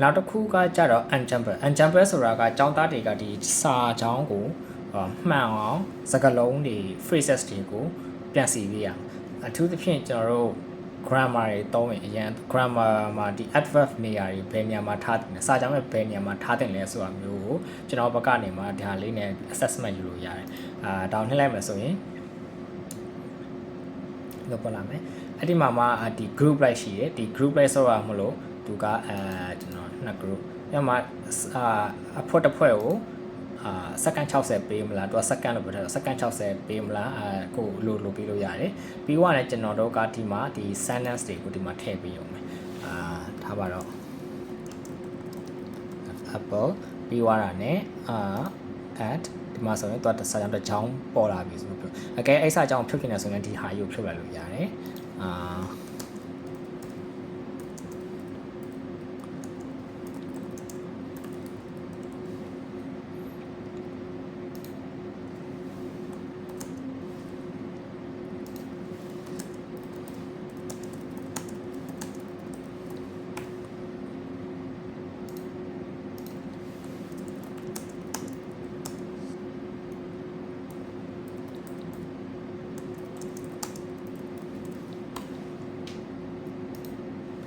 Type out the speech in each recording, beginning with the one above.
နောက်တစ်ခုကကြတော့ unjumper unjumper ဆိုတာကចောင်းသားတွေကဒီစာချောင်းကိုအာမှန်အောင်စကားလုံးတွေ phrases တွေကိုပြန်စီပေးရအောင်အထူးသဖြင့်ကျွန်တော်တို့ grammar တွေသုံးရင်အရင် grammar မှာဒီ adverb နေရာတွေဘယ်နေရာမှာထားတယ်စာကြောင်းရဲ့ဘယ်နေရာမှာထားတယ်လဲဆိုတာမျိုးကိုကျွန်တော်ဘက်ကနေမှဒါလေးနဲ့ assessment ယူလို့ရတယ်အာတောင်းနှိမ့်လိုက်မယ်ဆိုရင်လောက်ပေါ်လာမယ်အဲ့ဒီမှာမှဒီ group like ရှိတယ်ဒီ group like ဆိုတာမလို့ သူကအဲကျွန်တော်နှစ် group ညမှာအာအဖွက်တစ်ဖွဲ့ကိုအာစက္ကန့်60ပေးမလားသူကစက္ကန့်လို့ပြောထားတယ်စက္ကန့်60ပေးမလားအဲကိုလိုလိုပေးလို့ရတယ်ပြီးတော့လည်းကျွန်တော်တို့ကဒီမှာဒီ sentence တွေကိုဒီမှာထည့်ပေးရုံပဲအာထားပါတော့ apple ပြီးသွားတာ ਨੇ အာ at ဒီမှာဆိုရင်သူကစာကြောင်းတစ်ချောင်းပေါ်လာပြီဆိုလို့ပြောအကဲအဲ့စာကြောင်းဖြုတ်ခင်တယ်ဆိုရင်ဒီဟာယူဖြုတ်လိုက်လို့ရတယ်အာ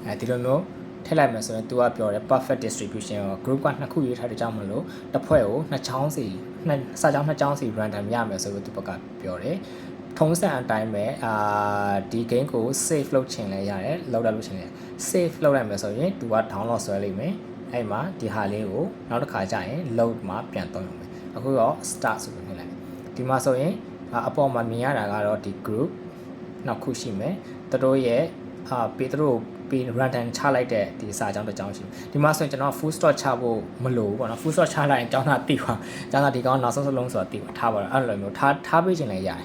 အဲဒီလိုမျိုးထည့်လိုက်မယ်ဆိုရင် तू ကပြောတယ် perfect distribution ရော group ကနှစ်ခုရေးထားတဲ့ကြောင့်မလို့တစ်ဖွဲ့ကိုနှစ်ချောင်းစီနှစ်စာကြောင်းနှစ်ချောင်းစီ random ရမယ်ဆိုပြီး तू ဘက်ကပြောတယ်ထုံးစံအတိုင်းပဲအာဒီ game ကို save လုပ်ချင်လဲရတယ်လောက်ရလို့ချင်လဲ save လုပ်လိုက်မယ်ဆိုရင် तू က download ဆွဲလိုက်မယ်အဲ့မှာဒီဟာလေးကိုနောက်တစ်ခါကျရင် load မှာပြန်သုံးရမယ်အခုတော့ start ဆိုပြီးနှိပ်လိုက်ဒီမှာဆိုရင်အပေါ်မှာမြင်ရတာကတော့ဒီ group နောက်ခုရှိမယ်သူတို့ရဲ့အာပေသူတို့ ပြီး random ချလိုက်တဲ့ဒီစာကြောင်းတစ်ကြောင်းရှိဒီမှာဆိုရင်ကျွန်တော် full stop ချဖို့မလိုဘူးပေါ့နော် full stop ချလိုက်ရင်ကျောင်းသားတိပါကျောင်းသားဒီကောင်နောက်ဆုံးစလုံးဆိုတာတိပါထားပါတော့အဲ့လိုမျိုးထားထားပေးခြင်းလည်းရတယ်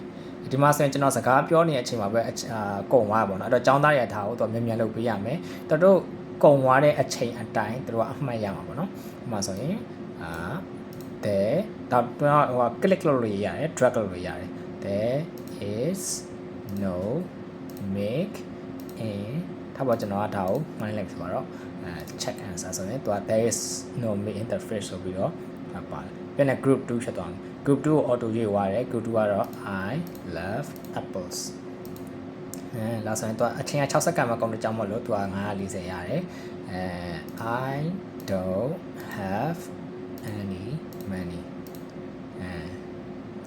ဒီမှာဆိုရင်ကျွန်တော်စကားပြောနေတဲ့အချိန်မှာပဲအာကုံသွားပါတော့အဲ့တော့ကျောင်းသားရဲ့ထားကိုတော့မြန်မြန်လုပ်ပေးရမယ်တော်တို့ကုံသွားတဲ့အချိန်အတိုင်းတို့ကအမှတ်ရမှာပေါ့နော်ဒီမှာဆိုရင်အာ there တော့ဟို click လုပ်လို့ရတယ် drag လုပ်လို့ရတယ် there is no make in ထားပါကျွန်တော်ကဒါကိုမှန်းလိုက်ဆိုတော့အဲ check answer ဆိုရင်သူက there is no make interface ဆိုပြီးတော့ပါတယ်ပြန်တဲ့ group 2ဖြစ်သွားတယ် group 2ကို auto ရေးသွားတယ် group 2ကတော့ I love apples အဲလာဆိုရင်သူကအချိန်က6စက္ကန့်မှကုန်တဲ့ကြောင်းမလို့သူက940ရတယ်အဲ I don't have any money အဲ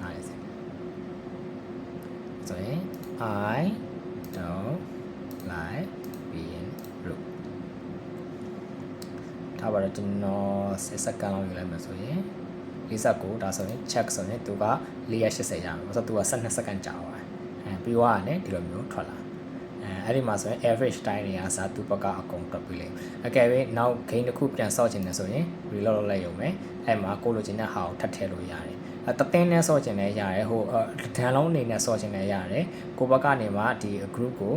90ဆိုရင် I don't like being rude ထားပါတော့ကျွန်တော်10စက္ကန့်လောက်ယူလိုက်မယ်ဆိုရင်49ဒါဆိုရင် check ဆိုရင်သူက480ရမယ်ဆိုတော့သူက12စက္ကန့်ကြာသွားတယ်အဲပြီးသွားတယ်ဒီလိုမျိုးထွက်လာအဲအဲ့ဒီမှာဆိုရင် average time တွေကစာသူဘက်ကအကုန်တွက်ပြီးလိမ့်မယ်အကယ်၍နောက် gain တစ်ခုပြန်ဆော့ချင်တယ်ဆိုရင် reload လုပ်လိုက်ရုံပဲအဲ့မှာကိုလိုချင်တဲ့ဟာကိုထပ်ထည့်လို့ရတယ်အတသိန်းနဲ့ဆော့ချင်လည်းရတယ်ဟိုဒန်လုံးအနေနဲ့ဆော့ချင်လည်းရတယ်ကိုဘက်ကနေမှဒီ group ကို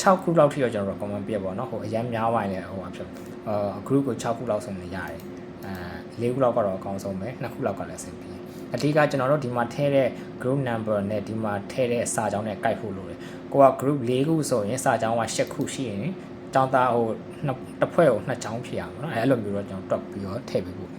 6ခုလောက်ထိတော့ကျွန်တော် comment ပြပါတော့ဟိုအရင်များပါရင်ဟိုအဖြစ်အာ group ကို6ခုလောက်ဆိုရင်ရတယ်အဲ4ခုလောက်ကတော့အကောင်းဆုံးပဲ2ခုလောက်ကလည်းအဆင်ပြေအဓိကကျွန်တော်တို့ဒီမှာထည့်တဲ့ group number နဲ့ဒီမှာထည့်တဲ့စာကြောင်းနဲ့ကိုက်ဖို့လိုတယ်ကိုက group 4ခုဆိုရင်စာကြောင်းက8ခုရှိရင်ကျောင်းသားဟိုတစ်ဖွဲ့ကိုနှစ်ချောင်းဖြစ်ရမှာเนาะအဲအဲ့လိုမျိုးတော့ကျွန်တော်တွက်ပြီးတော့ထည့်ပေးဖို့